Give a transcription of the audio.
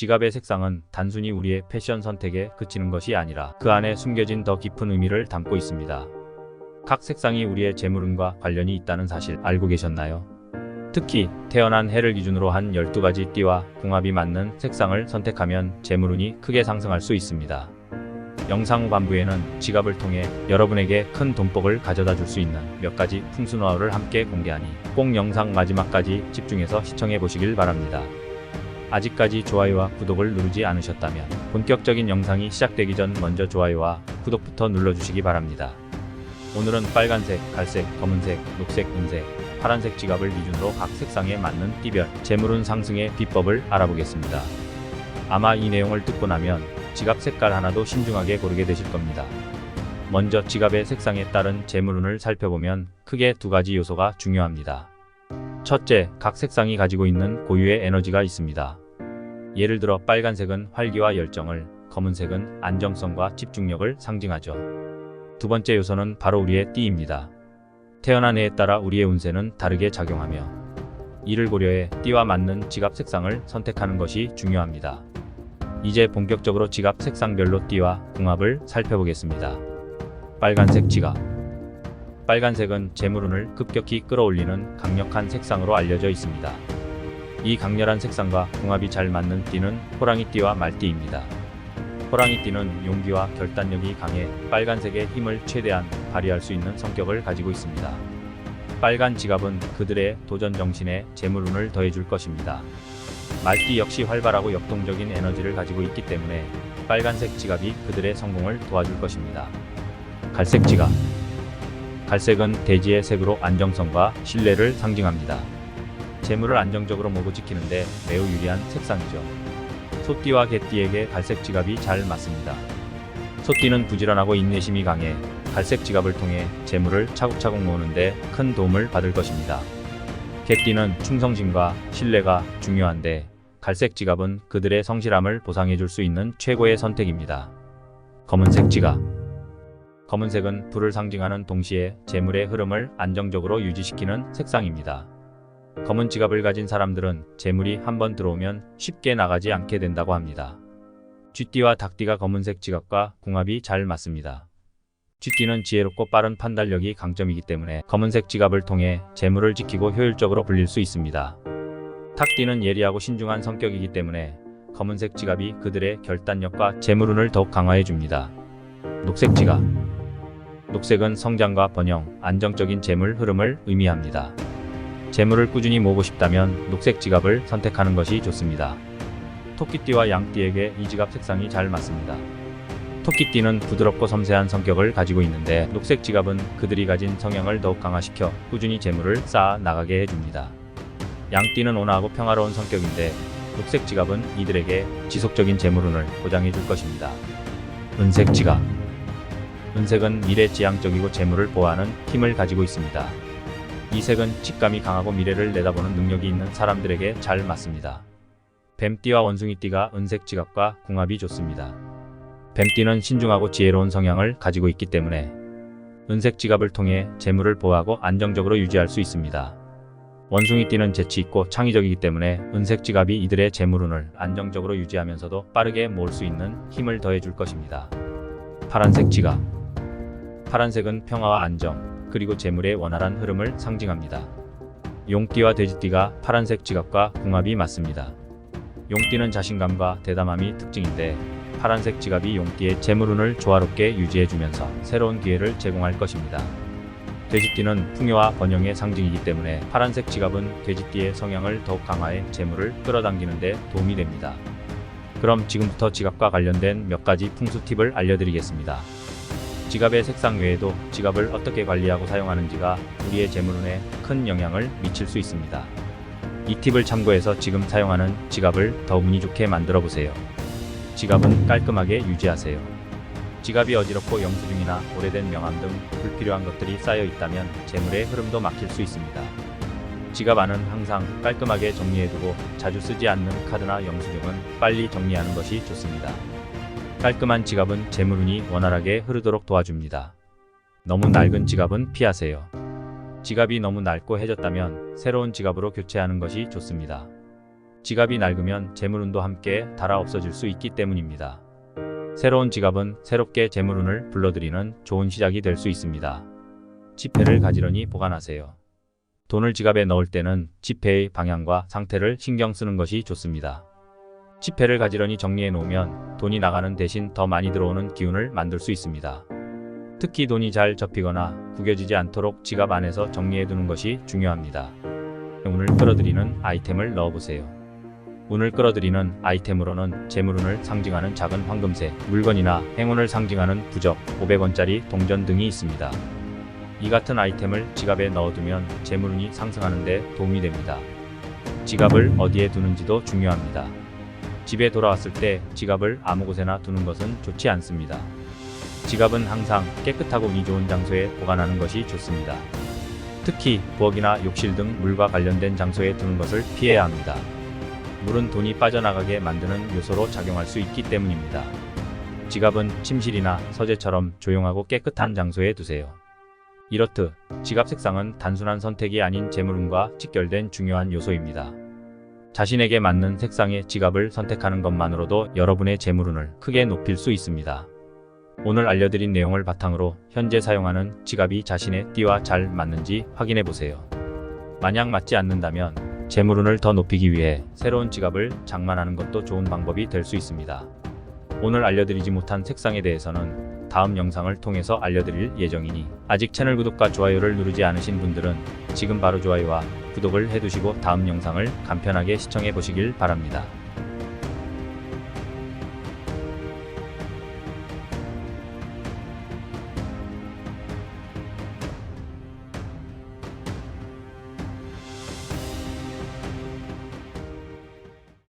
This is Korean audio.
지갑의 색상은 단순히 우리의 패션 선택에 그치는 것이 아니라 그 안에 숨겨진 더 깊은 의미를 담고 있습니다. 각 색상이 우리의 재물운과 관련이 있다는 사실 알고 계셨나요? 특히 태어난 해를 기준으로 한 12가지 띠와 궁합이 맞는 색상을 선택하면 재물운이 크게 상승할 수 있습니다. 영상 후반부에는 지갑을 통해 여러분에게 큰 돈복을 가져다 줄 수 있는 몇 가지 풍수노하우를 함께 공개하니 꼭 영상 마지막까지 집중해서 시청해 보시길 바랍니다. 아직까지 좋아요와 구독을 누르지 않으셨다면 본격적인 영상이 시작되기 전 먼저 좋아요와 구독부터 눌러주시기 바랍니다. 오늘은 빨간색, 갈색, 검은색, 녹색, 은색, 파란색 지갑을 기준으로 각 색상에 맞는 띠별, 재물운 상승의 비법을 알아보겠습니다. 아마 이 내용을 듣고 나면 지갑 색깔 하나도 신중하게 고르게 되실 겁니다. 먼저 지갑의 색상에 따른 재물운을 살펴보면 크게 두 가지 요소가 중요합니다. 첫째, 각 색상이 가지고 있는 고유의 에너지가 있습니다. 예를 들어 빨간색은 활기와 열정을, 검은색은 안정성과 집중력을 상징하죠. 두 번째 요소는 바로 우리의 띠입니다. 태어난 해에 따라 우리의 운세는 다르게 작용하며 이를 고려해 띠와 맞는 지갑 색상을 선택하는 것이 중요합니다. 이제 본격적으로 지갑 색상별로 띠와 궁합을 살펴보겠습니다. 빨간색 지갑 빨간색은 재물운을 급격히 끌어올리는 강력한 색상으로 알려져 있습니다. 이 강렬한 색상과 궁합이 잘 맞는 띠는 호랑이띠와 말띠입니다. 호랑이띠는 용기와 결단력이 강해 빨간색의 힘을 최대한 발휘할 수 있는 성격을 가지고 있습니다. 빨간 지갑은 그들의 도전 정신에 재물운을 더해줄 것입니다. 말띠 역시 활발하고 역동적인 에너지를 가지고 있기 때문에 빨간색 지갑이 그들의 성공을 도와줄 것입니다. 갈색 지갑 갈색은 대지의 색으로 안정성과 신뢰를 상징합니다. 재물을 안정적으로 모고 지키는데 매우 유리한 색상이죠. 소띠와 개띠에게 갈색 지갑이 잘 맞습니다. 소띠는 부지런하고 인내심이 강해 갈색 지갑을 통해 재물을 차곡차곡 모으는데 큰 도움을 받을 것입니다. 개띠는 충성심과 신뢰가 중요한데 갈색 지갑은 그들의 성실함을 보상해 줄 수 있는 최고의 선택입니다. 검은색 지갑 검은색은 불을 상징하는 동시에 재물의 흐름을 안정적으로 유지시키는 색상입니다. 검은 지갑을 가진 사람들은 재물이 한번 들어오면 쉽게 나가지 않게 된다고 합니다. 쥐띠와 닭띠가 검은색 지갑과 궁합이 잘 맞습니다. 쥐띠는 지혜롭고 빠른 판단력이 강점이기 때문에 검은색 지갑을 통해 재물을 지키고 효율적으로 불릴 수 있습니다. 닭띠는 예리하고 신중한 성격이기 때문에 검은색 지갑이 그들의 결단력과 재물운을 더욱 강화해 줍니다. 녹색 지갑 녹색은 성장과 번영, 안정적인 재물 흐름을 의미합니다. 재물을 꾸준히 모으고 싶다면 녹색 지갑을 선택하는 것이 좋습니다. 토끼띠와 양띠에게 이 지갑 색상이 잘 맞습니다. 토끼띠는 부드럽고 섬세한 성격을 가지고 있는데 녹색 지갑은 그들이 가진 성향을 더욱 강화시켜 꾸준히 재물을 쌓아 나가게 해줍니다. 양띠는 온화하고 평화로운 성격인데 녹색 지갑은 이들에게 지속적인 재물운을 보장해 줄 것입니다. 은색 지갑 은색은 미래지향적이고 재물을 보호하는 힘을 가지고 있습니다. 이 색은 직감이 강하고 미래를 내다보는 능력이 있는 사람들에게 잘 맞습니다. 뱀띠와 원숭이띠가 은색 지갑과 궁합이 좋습니다. 뱀띠는 신중하고 지혜로운 성향을 가지고 있기 때문에 은색 지갑을 통해 재물을 보호하고 안정적으로 유지할 수 있습니다. 원숭이띠는 재치 있고 창의적이기 때문에 은색 지갑이 이들의 재물운을 안정적으로 유지하면서도 빠르게 모을 수 있는 힘을 더해 줄 것입니다. 파란색 지갑 파란색은 평화와 안정, 그리고 재물의 원활한 흐름을 상징합니다. 용띠와 돼지띠가 파란색 지갑과 궁합이 맞습니다. 용띠는 자신감과 대담함이 특징인데 파란색 지갑이 용띠의 재물운을 조화롭게 유지해주면서 새로운 기회를 제공할 것입니다. 돼지띠는 풍요와 번영의 상징이기 때문에 파란색 지갑은 돼지띠의 성향을 더욱 강화해 재물을 끌어당기는 데 도움이 됩니다. 그럼 지금부터 지갑과 관련된 몇 가지 풍수 팁을 알려드리겠습니다. 지갑의 색상 외에도 지갑을 어떻게 관리하고 사용하는지가 우리의 재물운에 큰 영향을 미칠 수 있습니다. 이 팁을 참고해서 지금 사용하는 지갑을 더 운이 좋게 만들어 보세요. 지갑은 깔끔하게 유지하세요. 지갑이 어지럽고 영수증이나 오래된 명함 등 불필요한 것들이 쌓여 있다면 재물의 흐름도 막힐 수 있습니다. 지갑 안은 항상 깔끔하게 정리해두고 자주 쓰지 않는 카드나 영수증은 빨리 정리하는 것이 좋습니다. 깔끔한 지갑은 재물운이 원활하게 흐르도록 도와줍니다. 너무 낡은 지갑은 피하세요. 지갑이 너무 낡고 해졌다면 새로운 지갑으로 교체하는 것이 좋습니다. 지갑이 낡으면 재물운도 함께 달아 없어질 수 있기 때문입니다. 새로운 지갑은 새롭게 재물운을 불러들이는 좋은 시작이 될 수 있습니다. 지폐를 가지런히 보관하세요. 돈을 지갑에 넣을 때는 지폐의 방향과 상태를 신경 쓰는 것이 좋습니다. 지폐를 가지런히 정리해 놓으면 돈이 나가는 대신 더 많이 들어오는 기운을 만들 수 있습니다. 특히 돈이 잘 접히거나 구겨지지 않도록 지갑 안에서 정리해 두는 것이 중요합니다. 운을 끌어들이는 아이템을 넣어보세요. 운을 끌어들이는 아이템으로는 재물운을 상징하는 작은 황금새, 물건이나 행운을 상징하는 부적, 500원짜리 동전 등이 있습니다. 이 같은 아이템을 지갑에 넣어두면 재물운이 상승하는 데 도움이 됩니다. 지갑을 어디에 두는지도 중요합니다. 집에 돌아왔을 때 지갑을 아무 곳에나 두는 것은 좋지 않습니다. 지갑은 항상 깨끗하고 위 좋은 장소에 보관하는 것이 좋습니다. 특히 부엌이나 욕실 등 물과 관련된 장소에 두는 것을 피해야 합니다. 물은 돈이 빠져나가게 만드는 요소로 작용할 수 있기 때문입니다. 지갑은 침실이나 서재처럼 조용하고 깨끗한 장소에 두세요. 이렇듯 지갑 색상은 단순한 선택이 아닌 재물운과 직결된 중요한 요소입니다. 자신에게 맞는 색상의 지갑을 선택하는 것만으로도 여러분의 재물운을 크게 높일 수 있습니다. 오늘 알려드린 내용을 바탕으로 현재 사용하는 지갑이 자신의 띠와 잘 맞는지 확인해 보세요. 만약 맞지 않는다면 재물운을 더 높이기 위해 새로운 지갑을 장만하는 것도 좋은 방법이 될 수 있습니다. 오늘 알려드리지 못한 색상에 대해서는 다음 영상을 통해서 알려드릴 예정이니 아직 채널 구독과 좋아요를 누르지 않으신 분들은 지금 바로 좋아요와 구독을 해두시고 다음 영상을 간편하게 시청해 보시길 바랍니다.